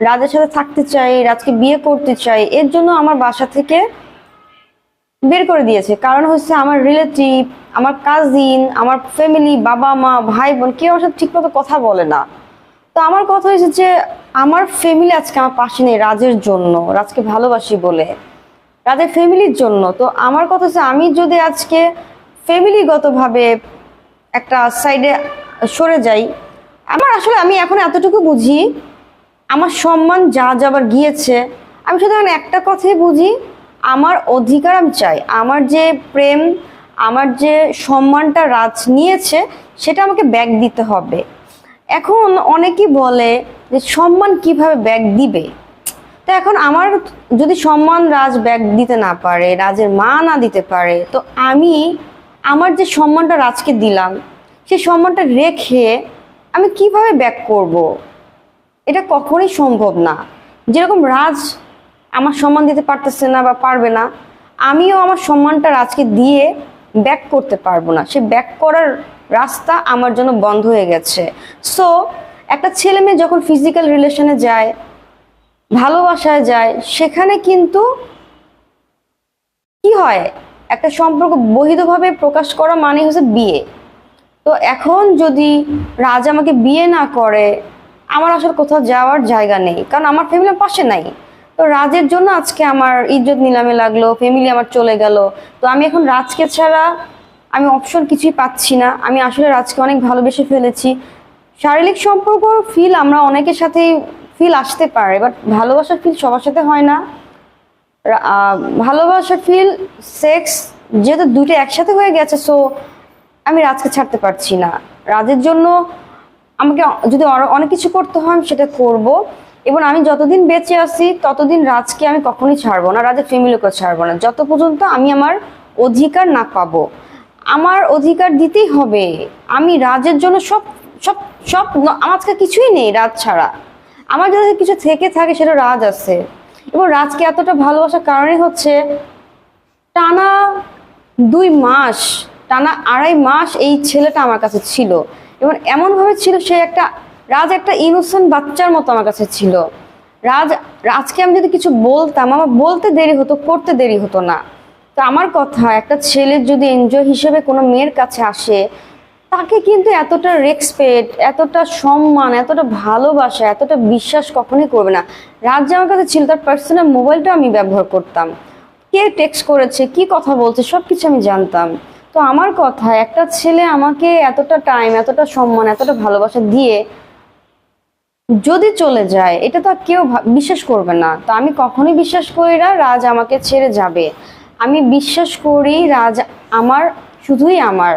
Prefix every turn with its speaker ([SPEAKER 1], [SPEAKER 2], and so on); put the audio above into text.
[SPEAKER 1] রাজের সাথে থাকতে চাই, রাজকে বিয়ে করতে চাই, এর জন্য আমার বাসা থেকে বের করে দিয়েছে। কারণ হচ্ছে আমার রিলেটিভ আমার কাজিন আমার ফ্যামিলি বাবা মা, ভাই বোন, কেউ আমার সাথে ঠিকমতো কথা বলে না। তো আমার কথা হয়েছে যে, আমার ফ্যামিলি আজকে আমার পাশে নেই রাজের জন্য, রাজকে ভালোবাসি বলে। রাজের ফ্যামিলির জন্য। তো আমার কথা হচ্ছে আমি যদি আজকে ফ্যামিলিগতভাবে একটা সাইডে সরে যাই, আমার আসলে আমি এখন এতটুকু বুঝি আমার সম্মান যা যাবার গিয়েছে, আমি এখন একটা কথাই বুঝি, আমার অধিকার আমি চাই। আমার যে প্রেম, আমার যে সম্মানটা রাজ নিয়েছে, সেটা আমাকে ব্যাগ দিতে হবে। এখন অনেকেই বলে যে সম্মান কীভাবে ব্যাগ দিবে? তো এখন আমার যদি সম্মান রাজ ব্যাগ দিতে না পারে, রাজের মা না দিতে পারে, তো আমি আমার যে সম্মানটা রাজকে দিলাম, সেই সম্মানটা রেখে আমি কীভাবে ব্যাক করব। এটা কখনোই সম্ভব না। যেরকম রাজ আমার সম্মান দিতে পারতেছে না বা পারবে না, আমিও আমার সম্মানটা রাজকে দিয়ে ব্যাক করতে পারব না। সে ব্যাক করার রাস্তা আমার জন্য বন্ধ হয়ে গেছে। সো একটা ছেলে মেয়ে যখন ফিজিক্যাল রিলেশনে যায়, ভালোবাসায় যায়, সেখানে কিন্তু কি হয়? একটা সম্পর্ক বহিতভাবে প্রকাশ করা মানে হচ্ছে বিয়ে। তো এখন যদি রাজ আমাকে বিয়ে না করে আমার আসলে কোথাও যাওয়ার জায়গা নেই, কারণ আমার ফ্যামিলি পাশে নাই। তো রাজের জন্য আজকে আমার ইজ্জত নিলামে লাগল ফ্যামিলি আমার চলে গেল। তো আমি এখন রাজকে ছাড়া আমি অপশন কিছুই পাচ্ছি না। আমি আসলে রাজকে অনেক ভালোবেসে ফেলেছি। শারীরিক সম্পর্ক ফিল আমরা অনেকের সাথেই ফিল আসতে পারে বাট ভালোবাসার ফিল সবার সাথে হয় না। ভালোবাসার ফিল সেক্স যেহেতু দুটো একসাথে হয়ে গেছে সো আমি রাজকে ছাড়তে পারছি না। রাজের জন্য আমাকে যদি অনেক কিছু করতে হয় সেটা করব। এবং আমি যতদিন বেঁচে আছি, ততদিন রাজকে আমি কখনোই ছাড়বো না, রাজের ফ্যামিলিকেও ছাড়বো না। যত পর্যন্ত আমি আমার অধিকার না পাবো, আমার অধিকার দিতেই হবে। আমি রাজের জন্য সব সব সব আমার আজকে কিছুই নেই রাজ ছাড়া। আমার যদি কিছু থেকে থাকে, সেটা রাজ আছে। এবং রাজকে এতটা ভালোবাসার কারণে হচ্ছে, টানা দুই মাস, টানা আড়াই মাস এই ছেলেটা আমার কাছে ছিল। এবং এমনভাবে ছিল, সে একটা, রাজ একটা ইনোসেন্ট বাচ্চার মতো আমার কাছে ছিল। রাজ রাজকে আমি যদি কিছু বলতাম, আমার বলতে দেরি হতো, করতে দেরি হতো না। তো আমার কথা, একটা ছেলের যদি এনজয় হিসেবে কোনো মেয়ের কাছে আসে, তাকে কিন্তু এতটা রেসপেক্ট এতটা সম্মান, এতটা ভালোবাসা, এতটা বিশ্বাস কখনোই করবে না। রাজ যে আমার কাছে ছিল, তার পার্সোনাল মোবাইলটা আমি ব্যবহার করতাম। কে টেক্সট করেছে, কি কথা বলছে সব কিছু আমি জানতাম। তো আমার কথা, একটা ছেলে আমাকে এতটা টাইম এতটা সম্মান, এতটা ভালোবাসা দিয়ে যদি চলে যায়, এটা তো কেউ বিশ্বাস করবে না। তো আমি কখনোই বিশ্বাস করি না, রাজ আমাকে ছেড়ে যাবে। আমি বিশ্বাস করি রাজ আমার, শুধুই আমার।